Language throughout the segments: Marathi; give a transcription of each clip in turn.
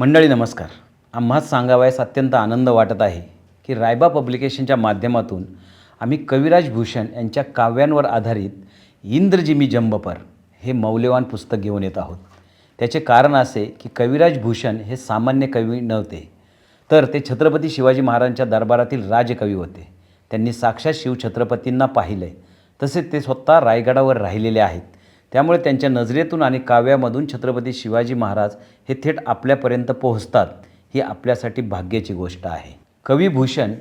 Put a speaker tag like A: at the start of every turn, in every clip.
A: मंडळी नमस्कार. आम्हाच सांगावयास अत्यंत आनंद वाटत आहे की रायबा पब्लिकेशनच्या माध्यमातून आम्ही कविराज भूषण यांच्या काव्यांवर आधारित इंद्रजिमी जंबपर हे मौल्यवान पुस्तक घेऊन येत आहोत. त्याचे कारण असे की कविराज भूषण हे सामान्य कवी नव्हते. तर ते छत्रपती शिवाजी महाराजांच्या दरबारातील राजकवी होते. त्यांनी साक्षात शिवछत्रपतींना पाहिले. तसेच ते स्वतः रायगडावर राहिलेले आहेत. त्यामुळे त्यांच्या नजरेतून आणि काव्यामधून छत्रपती शिवाजी महाराज हे थेट आपल्यापर्यंत पोहोचतात ही आपल्यासाठी भाग्याची गोष्ट आहे. कविभूषण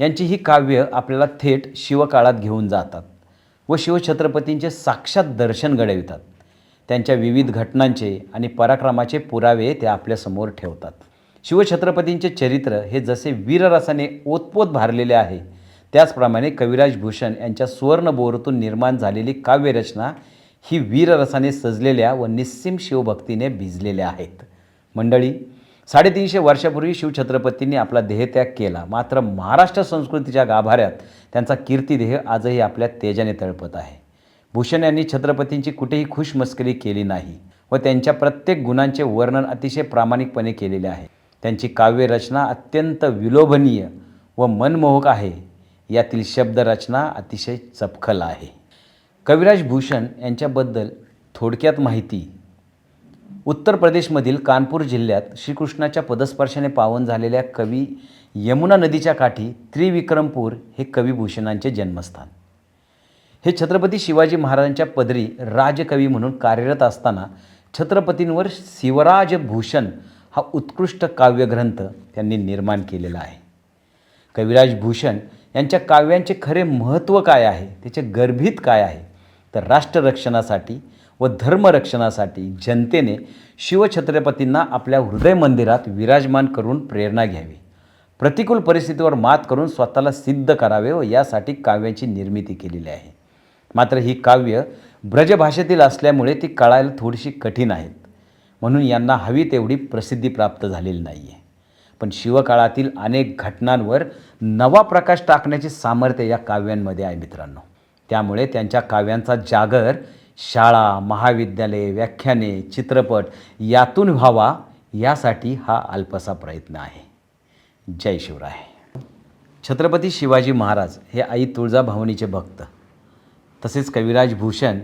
A: यांची ही काव्य आपल्याला थेट शिवकाळात घेऊन जातात व शिवछत्रपतींचे साक्षात दर्शन घडवितात. त्यांच्या विविध घटनांचे आणि पराक्रमाचे पुरावे ते आपल्यासमोर ठेवतात. शिवछत्रपतींचे चरित्र हे जसे वीररसाने ओतपोत भारलेले आहे त्याचप्रमाणे कविराज भूषण यांच्या सुवर्णबोरतून निर्माण झालेली काव्यरचना ही वीररसाने सजलेल्या व निस्सीम शिवभक्तीने भिजलेल्या आहेत. मंडळी साडेतीनशे वर्षापूर्वी शिवछत्रपतींनी आपला देहत्याग केला. मात्र महाराष्ट्र संस्कृतीच्या गाभाऱ्यात त्यांचा कीर्तिदेह आजही आपल्या तेजाने तळपत आहे. भूषण यांनी छत्रपतींची कुठेही खुशमस्करी केली नाही व त्यांच्या प्रत्येक गुणांचे वर्णन अतिशय प्रामाणिकपणे केलेले आहे. त्यांची काव्यरचना अत्यंत विलोभनीय व मनमोहक आहे. यातील शब्दरचना अतिशय चपखल आहे. कविराज भूषण यांच्याबद्दल थोडक्यात माहिती. उत्तर प्रदेशमधील कानपूर जिल्ह्यात श्रीकृष्णाच्या पदस्पर्शाने पावन झालेल्या कवी यमुना नदीच्या काठी त्रिविक्रमपूर हे कविभूषणांचे जन्मस्थान. हे छत्रपती शिवाजी महाराजांच्या पदरी राजकवी म्हणून कार्यरत असताना छत्रपतींवर शिवराज भूषण हा उत्कृष्ट काव्यग्रंथ त्यांनी निर्माण केलेला आहे. कविराज भूषण यांच्या काव्यांचे खरे महत्त्व काय आहे? त्याचे गर्भित काय आहे? तर राष्ट्ररक्षणासाठी व धर्मरक्षणासाठी जनतेने शिवछत्रपतींना आपल्या हृदय मंदिरात विराजमान करून प्रेरणा घ्यावी. प्रतिकूल परिस्थितीवर मात करून स्वतःला सिद्ध करावे व यासाठी काव्याची निर्मिती केलेली आहे. मात्र ही काव्य ब्रजभाषेतील असल्यामुळे ती कळायला थोडीशी कठीण आहेत म्हणून यांना हवी तेवढी प्रसिद्धी प्राप्त झालेली नाही आहे पण शिवकाळातील अनेक घटनांवर नवा प्रकाश टाकण्याचे सामर्थ्य या काव्यांमध्ये आहे मित्रांनो. त्यामुळे त्यांच्या काव्यांचा जागर शाळा महाविद्यालये व्याख्याने चित्रपट यातून व्हावा यासाठी हा अल्पसा प्रयत्न आहे. जय शिवराय. छत्रपती शिवाजी महाराज हे आई तुळजाभवानीचे भक्त. तसेच कविराज भूषण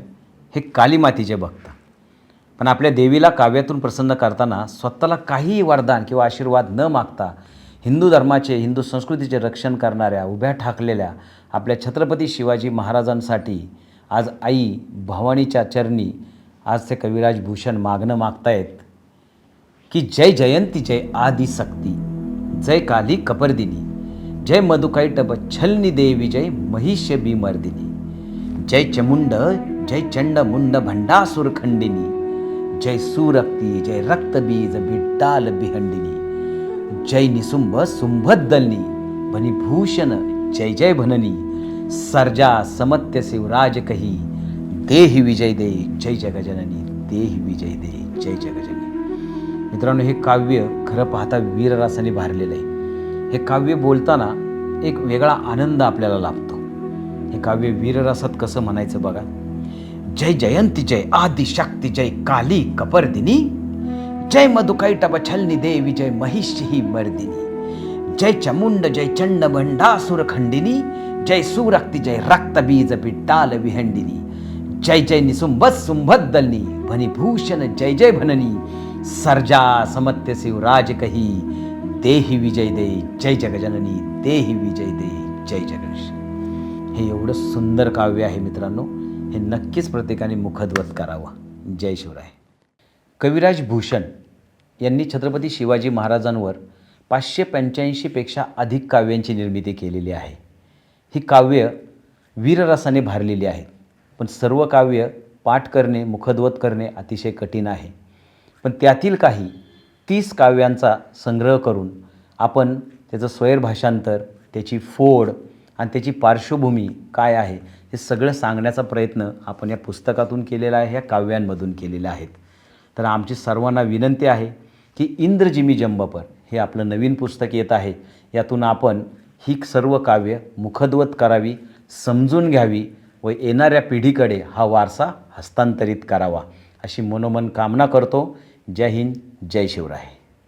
A: हे कालीमातीचे भक्त. पण आपल्या देवीला काव्यातून प्रसन्न करताना स्वतःला काहीही वरदान किंवा आशीर्वाद न मागता हिंदू धर्माचे हिंदू संस्कृतीचे रक्षण करणाऱ्या उभ्या ठाकलेल्या आपल्या छत्रपती शिवाजी महाराजांसाठी आज आई भवानीच्या चरणी आज ते कविराज भूषण मागणं मागतायत की जय जयंती जय आदिशक्ती जय काली कपर्दिनी जय मधुकैटभ छलनी देवी जय महिष्य मर्दिनी जय चमुंड जय चंड मुंड भंडासुर खंडिनी जय सुरक्ती जय रक्तबीज बिड्डाल बिहंडिनी जय निसुंभ सुंभद्दलनी भनिभूषण जय जय भननी सर्जा समत्य शिवराज कही देही विजय दे जय जगजननी देहि विजय दे जय जगजननी. मित्रांनो हे काव्य खरं पाहता वीररासाने भारलेलं आहे. हे काव्य बोलताना एक वेगळा आनंद आपल्याला लाभतो. हे काव्य वीररसात कसं म्हणायचं बघा? जय जयंती जय आदि शक्ती जय काली कपर्दिनी जय मधुकैटभ छलनी देवी जय महिषी ही मर्दिनी। जय चमुंड जय चंड भंडासुर खंडिनी जय सुरक्ती जय रक्तबीज बिट्टाल विहंडिनी जय जय निसुंभ सुंभद्दलनी भनिभूषण जय जय भननी। सर्जा समत्य शिवराज कही देहि विजय दे जय जगजननी देहि विजय दे जय जगदीश। हे एवढं सुंदर काव्य आहे मित्रांनो हे नक्कीच प्रत्येकाने मुखद्वत करावं. जय शिवराय. कविराज भूषण यांनी छत्रपती शिवाजी महाराजांवर पाचशे पंच्याऐंशीपेक्षा अधिक काव्यांची निर्मिती केलेली आहे. ही काव्य वीररसाने भारलेली आहेत. पण सर्व काव्य पाठ करणे मुखद्वत करणे अतिशय कठीण आहे. पण त्यातील काही तीस काव्यांचा संग्रह करून आपण त्याचं स्वैरभाषांतर त्याची फोड आणि त्याची पार्श्वभूमी काय आहे हे सगळं सांगण्याचा प्रयत्न आपण या पुस्तकातून केलेला आहे ह्या काव्यांमधून केलेला आहेत तर आमची सर्वांना विनंती आहे की इंद्रजिमी जंबपर हे आपलं नवीन पुस्तक येत आहे. यातून आपण ही सर्व काव्य मुखद्वत करावी समजून घ्यावी व येणाऱ्या पिढीकडे हा वारसा हस्तांतरित करावा अशी मनोमन कामना करतो. जय हिंद जय शिवराय.